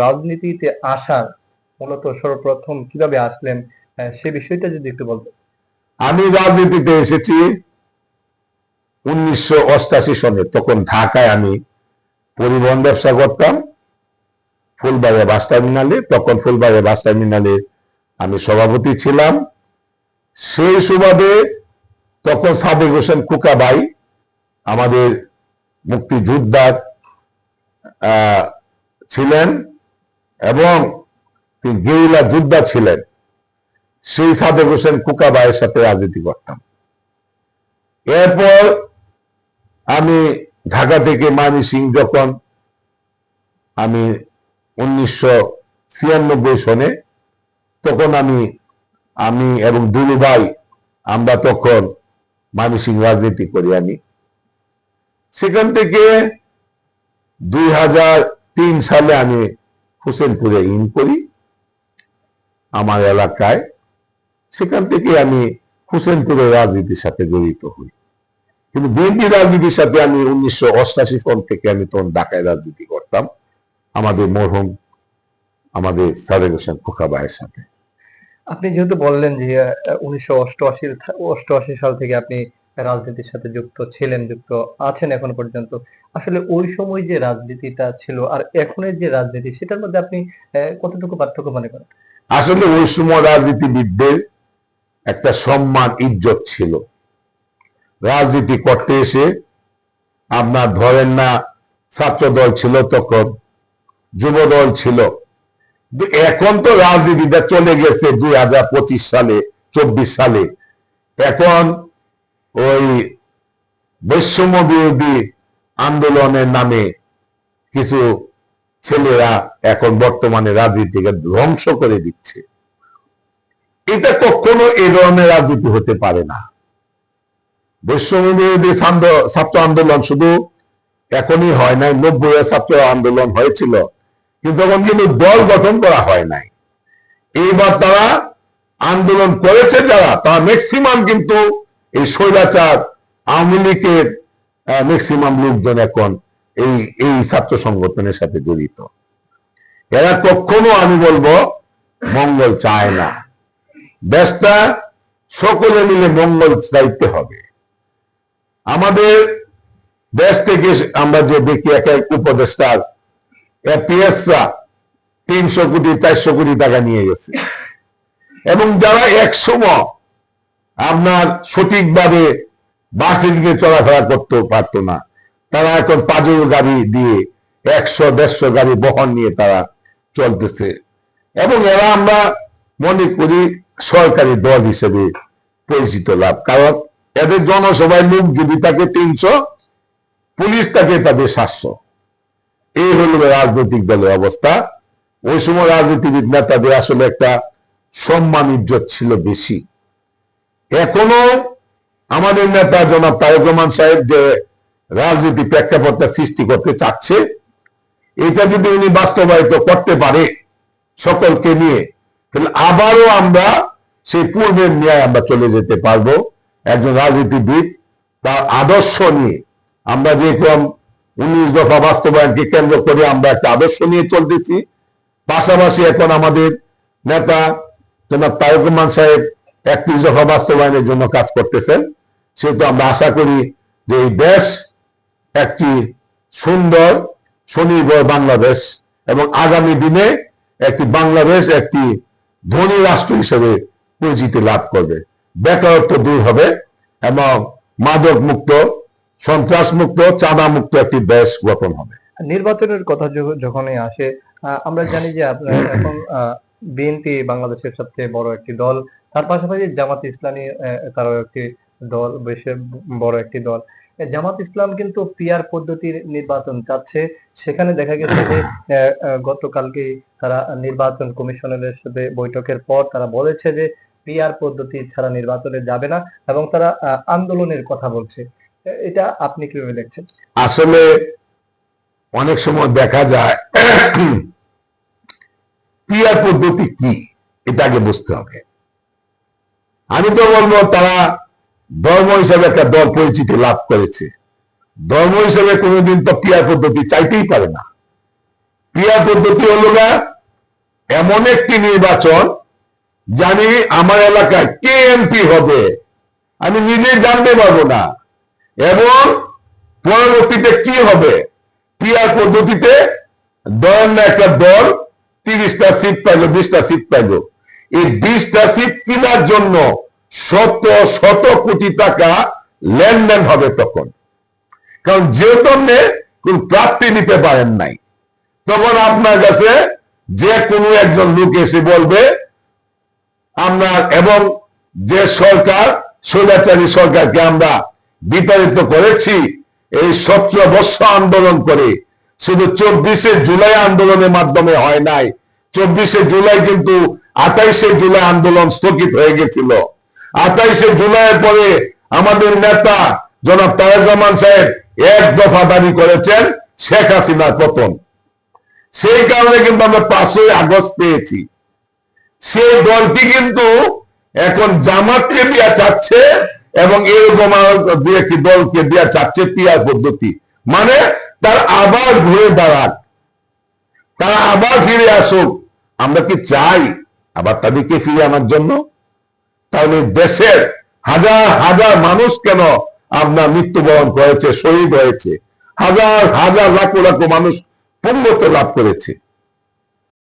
রাজনীতিতে আসার মূলত সর্বপ্রথম কীভাবে আসলেন সে বিষয়টা যদি একটু বলতেন। আমি রাজনীতিতে এসেছি উনিশশো সনে। তখন ঢাকায় আমি পরিবহন ব্যবসা করতাম, ফুলবাড়িয়া বাস টার্মিনালে। তখন ফুলবাড়িয়া বাস টার্মিনালে আমি সভাপতি ছিলাম। সেই সুবাদে তখন সাদেক হোসেন কুকাবাই আমাদের মুক্তিযোদ্ধার ছিলেন এবং তিনি গেরিলা যোদ্ধা ছিলেন। সেই সাদেক হোসেন কুকাবাইয়ের সাথে রাজনীতি করতাম। এরপর আমি ঢাকা থেকে মানি সিং যখন আমি উনিশশো ছিয়ানব্বই সনে তখন আমি আমি এবং দুলুভাই আমরা তখন মানি সিং রাজনীতি করি আমি। সেখান থেকে দুই হাজার তিন সালে আমি হোসেনপুরে ইন করি, আমার এলাকায়। সেখান থেকে আমি হোসেনপুরের রাজনীতির সাথে জড়িত হই। কিন্তু বিএনপি রাজনীতির সাথে আমি উনিশশো অষ্টাশি সাল থেকে আমি তখন ঢাকায় রাজনীতি করতাম, আমাদের মরহুম, আমাদের সাদেক হোসেন খোকাবাইয়ের সাথে। আপনি যেহেতু বললেন যে উনিশশো অষ্টআশি অষ্টআশি সাল থেকে আপনি রাজনীতির সাথে যুক্ত ছিলেন, যুক্ত আছেন এখন পর্যন্ত। আসলে ওই সময় যে রাজনীতিটা ছিল আর এখনের যে রাজনীতি, সেটার মধ্যে আপনি কতটুকু পার্থক্য মনে করেন? আসলে ওই সময় রাজনীতিবিদদের একটা সম্মান, ইজ্জত ছিল। রাজনীতি করতে এসে আপনার ধরেন না ছাত্র দল ছিল তখন যুব দল ছিল এখন তো রাজনীতিটা চলে গেছে দুই হাজার পঁচিশ সালে, চব্বিশ সালে। এখন ওই বৈষম্য বিরোধী আন্দোলনের নামে কিছু ছেলেরা এখন বর্তমানে রাজনীতিকে ধ্বংস করে দিচ্ছে। এটা কখনো এ ধরনের রাজনীতি হতে পারে না। বৈষম্য বিরোধী ছাত্র আন্দোলন শুধু এখনই হয় নাই নব্বই ছাত্র আন্দোলন হয়েছিল, কিন্তু তখন কিন্তু দল গঠন করা হয় নাই। এইবার তারা আন্দোলন করেছে যারা, তারা ম্যাক্সিমাম কিন্তু এই স্বৈরাচার আওয়ামী লীগের ম্যাক্সিমাম লোকজন এখন এই এই ছাত্র সংগঠনের সাথে জড়িত। এরা কখনো, আমি বলব, মঙ্গল চায় না। দেশটা সকলে মিলে মঙ্গল চাইতে হবে। আমাদের দেশ থেকে আমরা যে দেখি, এক এক উপদেষ্টার পিএসরা তিনশো কোটি, চারশো কোটি টাকা নিয়ে গেছে। এবং যারা এক সময় আপনার সঠিকভাবে বাসে দিকে চলাফেরা করতে পারতো না। তারা এখন পাঁচের গাড়ি দিয়ে একশো, দেড়শো গাড়ি বহন নিয়ে তারা চলতেছে। এবং এরা আমরা মনে করি সরকারি দল হিসেবে পরিচিত লাভ। কারণ এদের জনসভায় লোক যদি থাকে তিনশো, পুলিশ থাকে তাদের সাতশো। এই হলো রাজনৈতিক দলের অবস্থা। ওই সময় রাজনীতিবিদ নেতাদের আসলে একটা সম্মান, ইজ্জত ছিল বেশি। এখনও আমাদের নেতা জনাব তারেক রহমান সাহেব যে রাজনীতি প্রেক্ষাপটটা সৃষ্টি করতে চাচ্ছে, এটা যদি উনি বাস্তবায়িত করতে পারে সকলকে নিয়ে, তাহলে আবারও আমরা সেই পূর্বের ন্যায় আমরা চলে যেতে পারব। একজন রাজনীতিবিদ তার আদর্শ নিয়ে আমরা যেরকম উনিশ দফা বাস্তবায়নকে কেন্দ্র করে আমরা একটা আদর্শ নিয়ে চলতেছি। পাশাপাশি এখন আমাদের নেতা জনাব তারেক রহমান সাহেব একত্রিশ দফা বাস্তবায়নের জন্য কাজ করতেছেন সেহেতু আমরা আশা করি যে এই দেশ একটি সুন্দর, স্বনির্ভর বাংলাদেশ এবং আগামী দিনে একটি বাংলাদেশ একটি ধনী রাষ্ট্র হিসেবে পরিচিতি লাভ করবে। বেকারত্ব দূর হবে এবং মাদক মুক্ত সন্ত্রাস মুক্ত চাঁদা মুক্ত একটি দেশ গঠন হবে। নির্বাচনের কথা যখনই আসে আমরা জানি যে আপনার এখন বিএনপি বাংলাদেশের সবচেয়ে বড় একটি দল। তার পাশাপাশি জামাত ইসলামী তারাও একটি দল, বেশ বড় একটি দল। জামাত ইসলাম কিন্তু পিআর পদ্ধতির নির্বাচন চাচ্ছে। সেখানে দেখা গেছে যে গতকালকে তারা নির্বাচন কমিশনের সাথে বৈঠকের পর তারা বলেছে যে, পিয়ার পদ্ধতি ছাড়া নির্বাচনে যাবে না এবং তারা আন্দোলনের কথা বলছে। এটা আপনি কীভাবে দেখছেন? আসলে অনেক সময় দেখা যায় পিয়ার পদ্ধতি কি? এটা আগে বুঝতে হবে। আমি তো বলব, তারা ধর্ম হিসেবে একটা দল পরিচিতি লাভ করেছে। ধর্ম হিসেবে কোনোদিন তো পিয়ার পদ্ধতি চাইতেই পারে না। পিয়ার পদ্ধতি হলো না এমন একটি নির্বাচন জানি আমার এলাকায় কে এমপি হবে। আমি নিজে জানতে পারব না। এবং পরবর্তীতে কি হবে? পিয়ার পদ্ধতিতে দল না একটা দল তিরিশটা সিট পাইলো, বিশটা সিট পাইলো। এই বিশটা সিট কেনার জন্য শত শত কোটি টাকা লেনদেন হবে তখন। কারণ যে জন্যে কোন প্রাপ্তি নিতে পারেন নাই, তখন আপনার কাছে যে কোনো একজন লোক এসে বলবে আমরা এবং যে সরকার, স্বৈরাচারী সরকারকে আমরা বিতাড়িত করেছি, এই সতেরো বর্ষ আন্দোলন করে শুধু চব্বিশে জুলাই আন্দোলনের মাধ্যমে হয় নাই। চব্বিশে জুলাই কিন্তু আঠাইশে জুলাই আন্দোলন স্থগিত হয়ে গেছিল। আঠাইশে জুলাইয়ের পরে আমাদের নেতা জনাব তারেক রহমান সাহেব এক দফা দাবি করেছেন শেখ হাসিনার পতন। সেই কারণে কিন্তু আমরা পাঁচই আগস্ট পেয়েছি। সেই দলটি কিন্তু এখন জামাতকে দিয়া চাচ্ছে এবং এরকম দু একটি দলকে দিয়া চাচ্ছে পিয়ার পদ্ধতি। মানে তার আবার ঘুরে দাঁড়াক। তারা আবার ফিরে আসুক। আমরা কি চাই আবার তাদেরকে ফিরে আনার জন্য? তাহলে দেশের হাজার হাজার মানুষ কেন আপনার মৃত্যুবরণ করেছে, শহীদ হয়েছে? হাজার হাজার লাখো লাখো মানুষ পূর্ণত্ব লাভ করেছে।